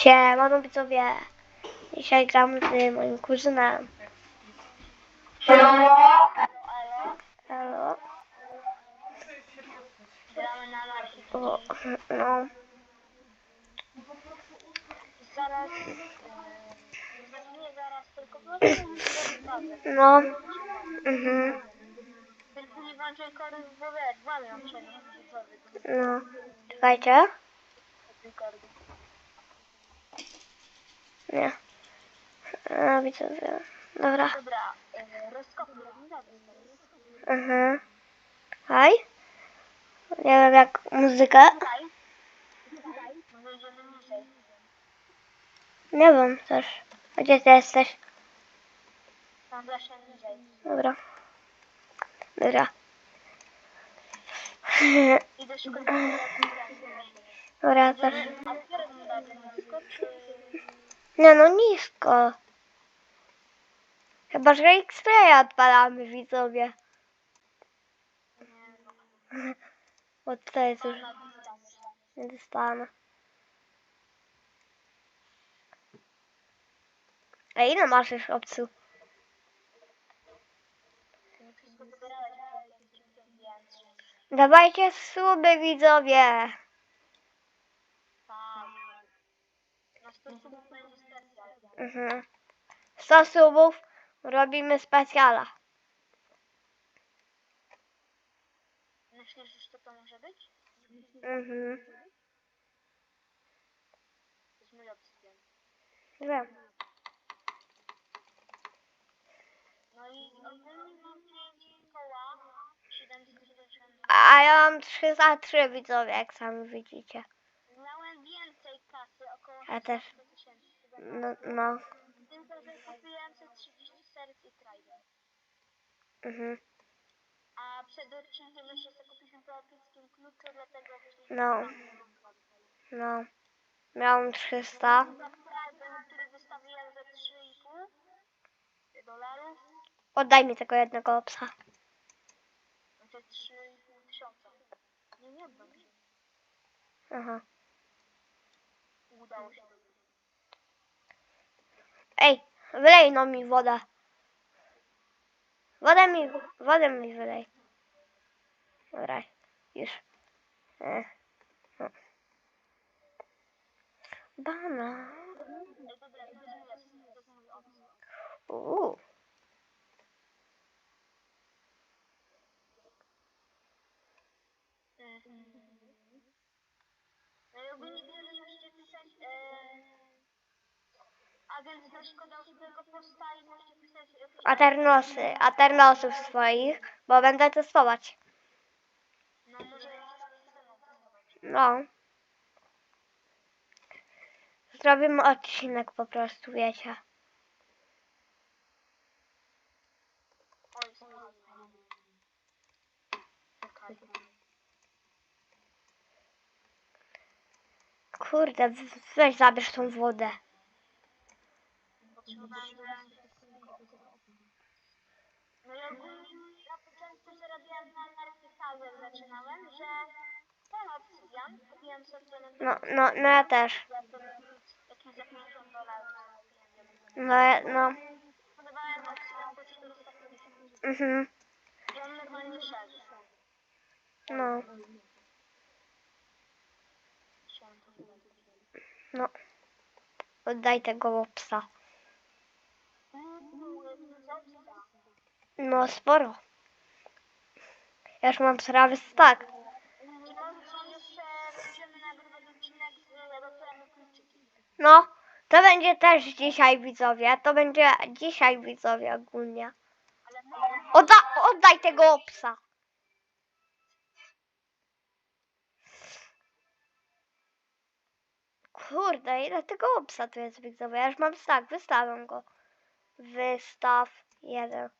Siemano widzowie. Dzisiaj gram z moim kuzynem. Halo. Marsi. O, no. Zaraz, nie zaraz, tylko wrócę No. Mhm. Tylko nie włączaj kordy, bo wiesz, łamią się na widzowie No. Czekajcie. kordy. Nie. A, widzowie. Dobra. Dobra, e. Mhm. Hej. Nie wiem jak niżej. Nie wiem też. Gdzie ty jesteś? Tam właśnie niżej. Dobra. Dobra. Idę szukać Dobra, też. Nie no, nisko. Chyba, że X-Raya odpalamy, widzowie. Bo tutaj jest już nie dostanę. A ile masz już więcej. Dawajcie suby, widzowie. Tak. Na 100 subów będzie specjal. Mhm. 100 subów robimy specjala. Myślisz, że to może być? Mhm. To jest mój obsydian. Wiem. No i ogólnie mam 5 koła, 770. A ja mam 3 za 3 widzowie, jak sami widzicie. Miałem więcej kasy, około Ja też. 16 tysięcy. No, no. Tylko, że kupiłem sobie 30 serc i Trident. Mhm. A przed odcinkiem jeszcze sobie kupiliśmy po epickim kluczu, dlatego... No. No. Miałem 300. Trident, który wystawiłem za 3,5 dolarów, Oddaj mi tego jednego psa. to jest 3,5 tysiąca. Nie, nie. Aha. Udało się. Ej, wylej no mi wodę. Wodę mi, wodę mi wylej. Dobra, już. E, no. Bana. Ej, dobra, to jest mój obsydian, to jest mój obsydian. Uuu. No i ogólnie jeżeli musicie pisać e, agent na szkoda swojego posta i możecie pisać. Aternosy, aternosów swoich, bo będę testować. No może. No. Zrobimy odcinek po prostu, wiecie. Kurde, weź zabierz tą wodę. Potrzebowałem No i ogólnie na początku zarabiałem na narcyzmie, jak zaczynałem, że ten obsydian kupiłem sobie No, no, no ja też. jakieś za 50 dolarów. No, ja- no. Sprzedawałem obsydian po 450 Mhm. i on normalnie szedł. No, to no. Oddaj tego psa. Uuu, jest dużo obsydian. No, sporo. Ja już mam prawie odcinek z. No, to będzie też dzisiaj widzowie. To będzie dzisiaj widzowie ogólnie. Odda oddaj tego psa. Kurde, ile tego psa tu jest widzowie? Ja już mam stak, wystawiam go. Wystaw jeden.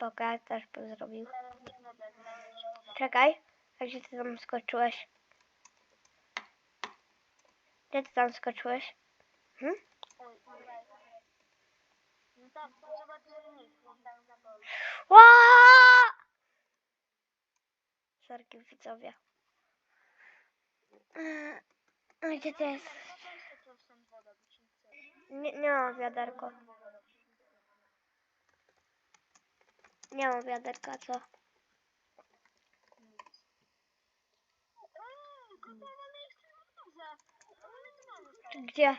Ja też bym zrobił. Czekaj, gdzie ty tam skoczyłeś? Gdzie ty tam skoczyłeś? Hm? Sorki widzowie. A gdzie to jest? Nie, nie mam wiaderko. Nie mam wiaderka, co? Gdzie?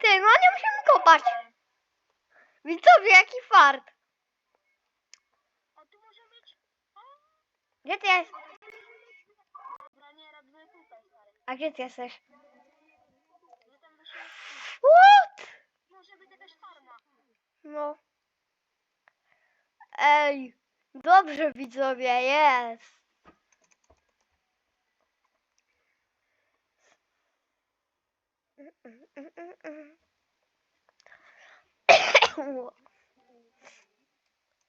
Ty, no nie musimy kopać. Widzowie, jaki fart. A tu może być... Gdzie ty jest? A gdzie ty jesteś? What? Może być jakaś farma. No. Ej, dobrze widzowie, jest.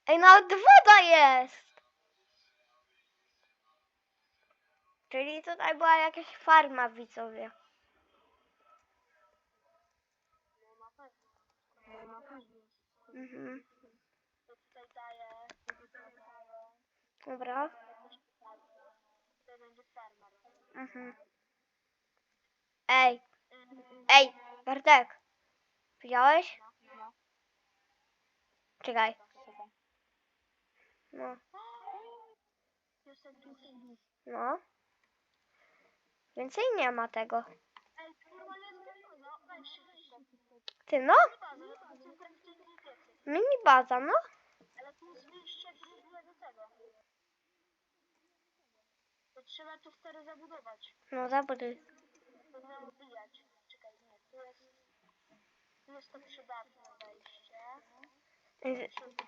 Ej, nawet woda jest. Czyli tutaj była jakaś farma widzowie. No. Mhm. To tutaj daję... Tutaj daję... Dobra. Mhm. Ej, ej, Bartek. Widziałeś? Czekaj. No, no. Więcej nie ma tego. Ty no? Mini baza, no. Ale tu jest wyjście drugie do tego. To trzeba tu stary zabudować. No zabuduj. To miał wbijać. Czekaj, nie, tu jest... Tu jest to przydatne wejście.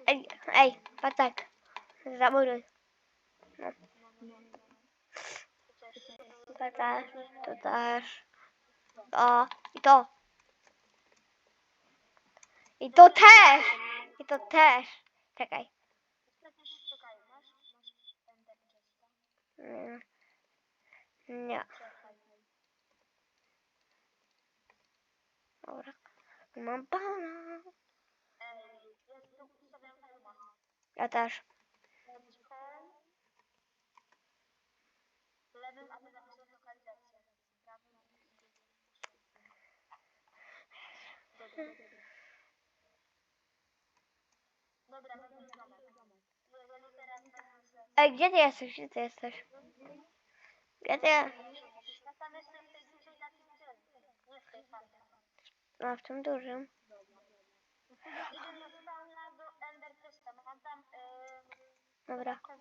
Ej, ej, Bartek. Zabuduj. No, też... to też, to też. O, i to. I to też. I to też. Czekaj. Mm. Nie, dobra. Mam hełma. Ja też. Ej, gdzie ty jesteś? Gdzie ty jesteś? Na tam jestem w. A tym dużym. Dobra. No.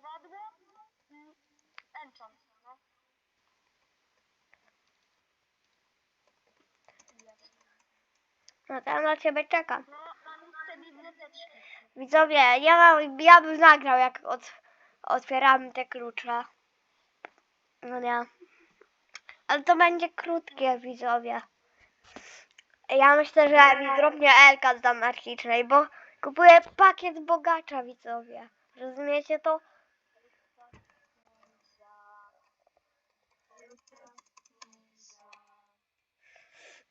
No tam na ciebie czekam. No. Widzowie, ja, mam, ja bym nagrał jak od, otwieramy te klucze. No nie. Ale to będzie krótkie, widzowie. Ja myślę, że drobnie Elka z anarchicznej, bo kupuję pakiet bogacza, widzowie. Rozumiecie to?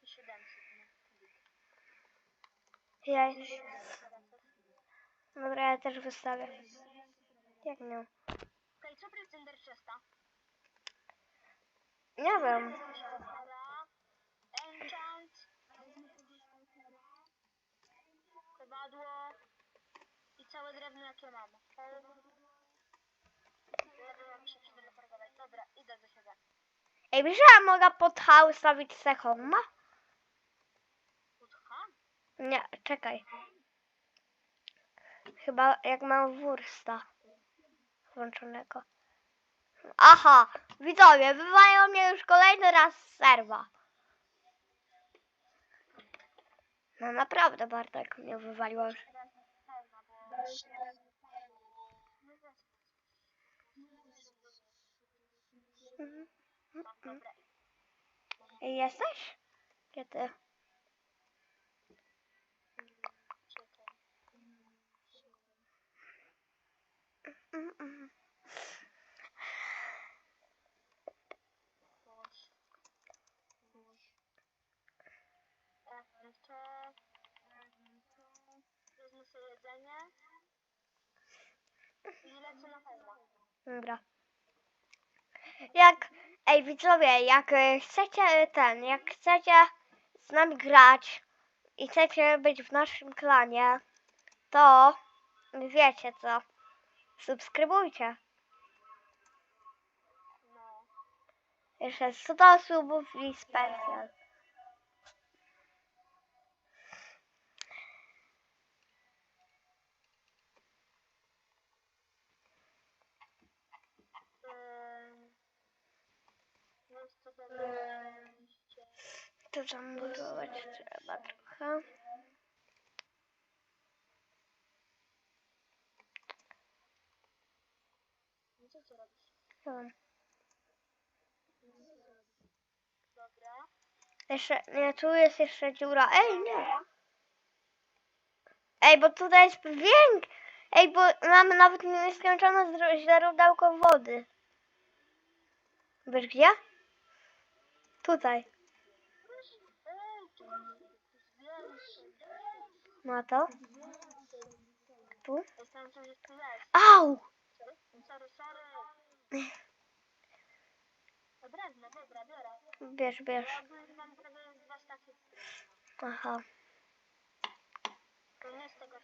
I 700. Ja... Dobra, ja też wystawię. Jak nie? Co? Nie wiem. Dobra. Enchant. Kowadło. I całe drewno jakie mam. Się przeteleportować. Dobra, idę do siebie. Ej, wiesz, że ja mogę pod H ustawić sechoma? Utcha? Nie, czekaj. Chyba jak mam wursta włączonego. Aha, widzowie, wywają mnie już kolejny raz z serwa. No naprawdę, Bartek mnie wywaliło już. Mhm. Jesteś? Gdzie ty? Czekaj. Mm, mm. Puść. Puść. Ewne to. Ewne to. Wezmę sobie jedzenie. I lecę na homa. Dobra. Jak, ej widzowie, jak e, chcecie e, ten, jak chcecie z nami grać i chcecie być w naszym klanie, to wiecie co, subskrybujcie. No. Jeszcze 100 subów i specjal. To zamurować trzeba trochę. Co ty robisz? Dobra. Jeszcze, nie, tu jest jeszcze dziura. Ej, nie. Ej, bo tutaj jest więk. Ej, bo mamy nawet nieskończone źródełko wody. Wiesz gdzie? Tutaj. Ej, tu jest Ma to? Tu? Au! Bierz, bierz. Aha. To nie tego.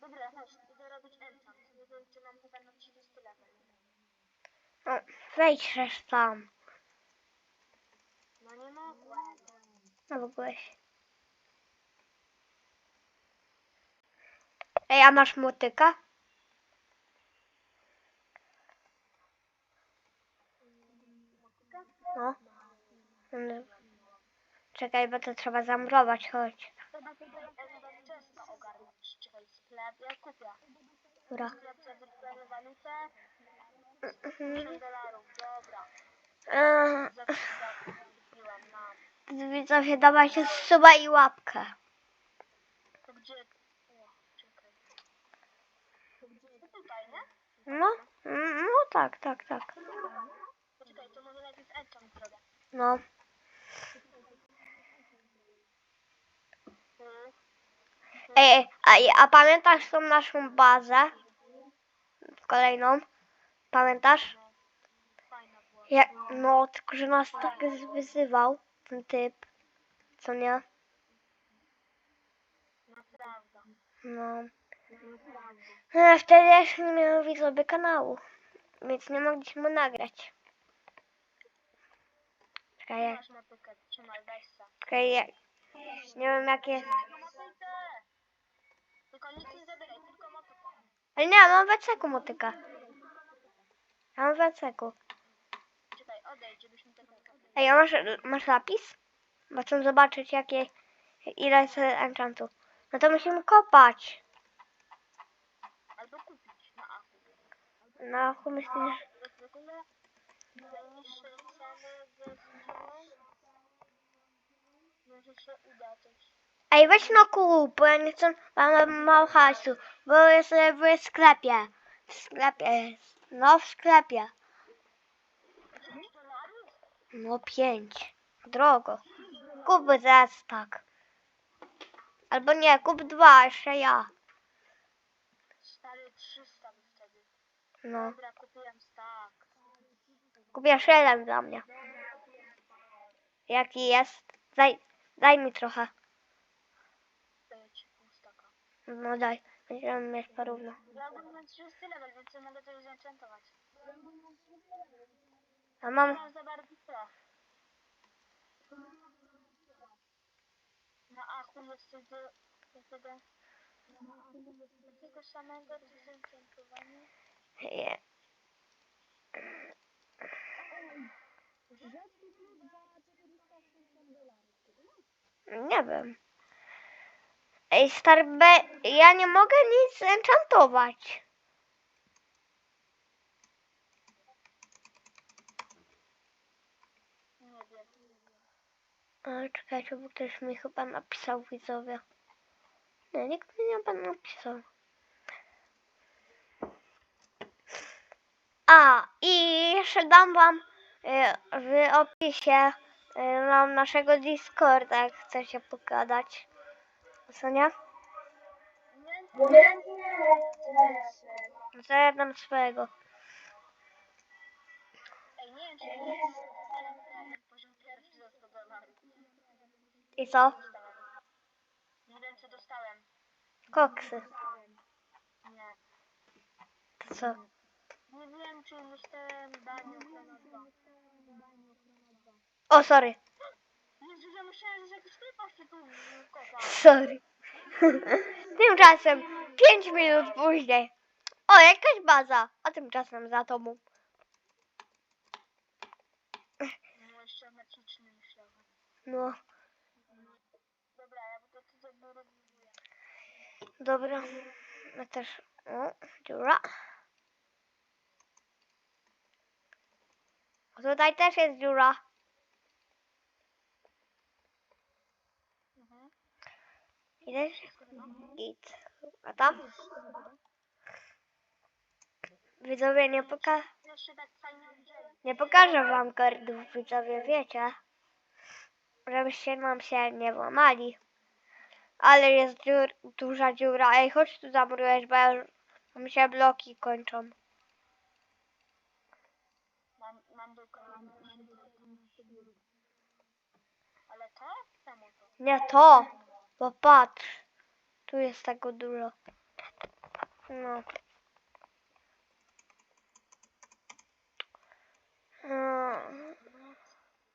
Dobra, chodź, idę robić enchant. Nie wiem, czy mam chyba na 30 level. O, wejdź tam. No. No byłeś. Ej, a masz motyka? No. Czekaj, bo to trzeba zamurować, chodź. Dobra. Mhm. 50 dolarów, dobra. Eee, Za chwilę kupiłem na... Widzowie, dawajcie suba i łapkę. To gdzie... O, czekaj. To gdzie? To tutaj, nie? No, no tak, tak, tak. To może najpierw enchant zrobię. No, Tu. ej, a, a pamiętasz tą naszą bazę? Kolejną? Pamiętasz? Była. Ja, no, tylko że nas tak wyzywał ten typ. Co nie? Naprawdę. No. E, Wtedy jeszcze nie miałem widzowie kanału. Więc nie mogliśmy nagrać. Czekaj, jak, czekaj, jak, nie wiem jakie... No! Tylko nic nie zabieraj, tylko motykę. Ale nie, mam w motyka. Ja mam w. Czekaj, odejdź, żebyśmy tego... Ej, a masz, masz lapis? Bo chcę zobaczyć jakie, ile jest enchantu. No to musimy kopać. Albo kupić na Achu. No, chuj myślisz... Ej, weź no kup, bo ja nie chcę, mam mało hajsu. Bo jest w sklepie. W sklepie jest. No, w sklepie. 5 dolarów? No, pięć. Drogo. Kup zaraz tak. Albo nie, kup dwa, jeszcze ja. Stary 300 by wtedy. No, Dobra, kupiłem kupisz jeden dla mnie. Jaki jest? Daj, daj mi trochę. Daję ci pół staka. No daj, będziemy mieć porówno. Ja ogólnie mam 30 level, więc mogę to zenchantować. A mam, bardzo co. Na Achu jest tego... samego do zenchantowania. nie, wiem. Ej, stary ja nie mogę nic enchantować. Ale czekajcie, bo ktoś mi chyba napisał widzowie. Nie, nikt mi nie pan napisał. A, i jeszcze dam wam y, w opisie y, mam naszego Discorda, jak chcecie pogadać. Nie. No to ja dam swojego. Ej, nie wiem, czy nie jest ale poziom pierwszy za 100 dolarów. I co? Nie wiem, co dostałem. Koksy. Nie. To co? Nie wiem, czy dostałem 2. O, sorry. Jezu, ja myślałem, że jakiś typ się tu kocha. Sorry. Tymczasem 5 minut później. O, jakaś baza. A tymczasem za tobą. No, jeszcze magiczny myślałem. No, Dobra, ja to tu zabudowuję. Dobra. Ja też. O, dziura. Tutaj też jest dziura. I też git. A tam? Widzowie, nie, poka nie pokażę wam kordów, widzowie, wiecie. Żebyście nam się nie włamali. Ale jest dziur, duża dziura. Ej, chodź tu zamurujesz, bo ja, mi się bloki kończą. Mam, mam tylko... Ale to? Czemu to? Nie to, bo patrz. Tu jest tego dużo. No. Mm.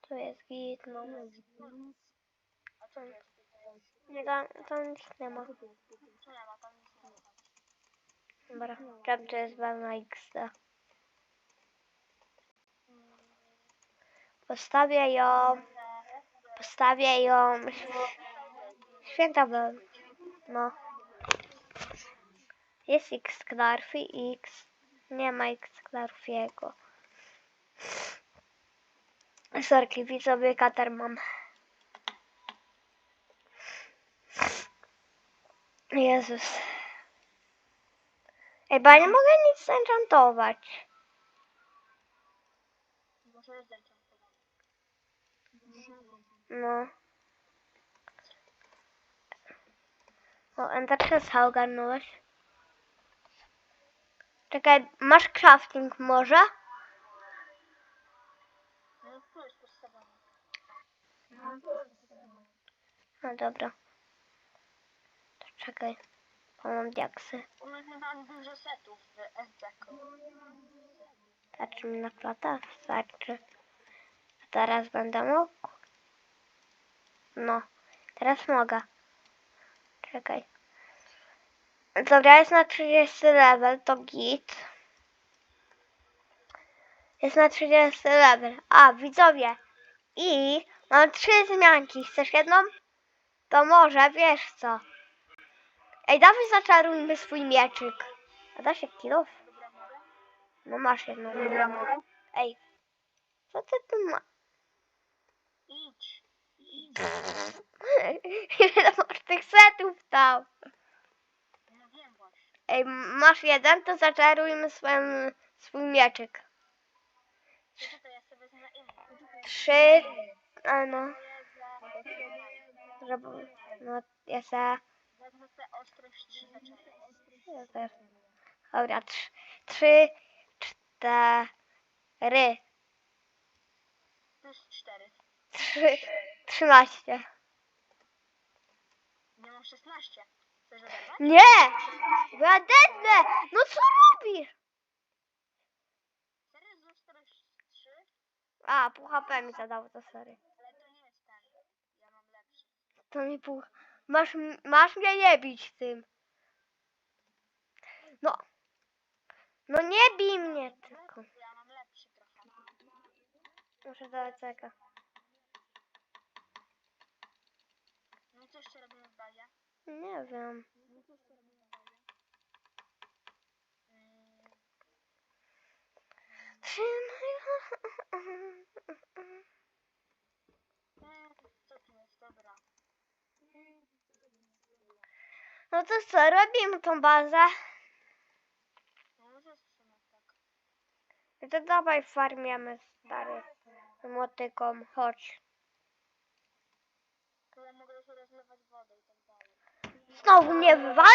Tu jest git, no. A co jest? Nie, tam, tam nic nie ma. Dobra, tam jest na XD. Postawię ją. Postawię ją. Święta byłem. No. Jest X Klarfy X. Nie ma X Klarfiego. Sorki, widzowie, kater mam. Jezus. Ej, bo ja nie mogę nic enchantować. Może jest zainteresowany. No. O, Enter Chessa ogarnąłeś. Czekaj, masz crafting może? No dobra. Czekaj. Bo mam diaksy. My mam dużo setów w SDK. Starczy mi na klata? Starczy. A teraz będę mógł? No. Teraz mogę. Czekaj. Dobra, jest na 30 level, to git. Jest na 30 level. A, widzowie. I mam trzy zmianki. Chcesz jedną? To może, wiesz co. Ej, dawaj zaczarujmy swój mieczyk. A da się kilof? No masz jedną. Ej, co ty tu ma? Idź. Idź. Ile masz tych setów tam? Ej, masz jeden, to zaczarujmy swoim, swój mieczyk. Trzy, a no, no, ja se, Wezmę sobie ostrość 3 zaczepy. ja też. Dobra, trz, trzy, cztery, Plus 4. trzy, trzynaście. Nie mam 16. Chcesz oderwać? Nie! Bo ja dednę! No co robisz? Serio z ostrość 3? A, pół HP mi zadało, to sorry. Ale to nie jest ten. Ja mam lepszy. To mi pół... Masz, m- masz mnie nie bić tym. No. No nie bij mnie tylko. Ja mam lepszy trochę. Muszę do ECK. No i co jeszcze robimy w bazie? Nie wiem. No? Mm, Trzymaj. co tu jest? Dobra. No to co, robimy tą bazę? No może w sumie tak. No to dawaj farmiamy stary. Motyką, chodź. Tak. Znowu mnie wywali?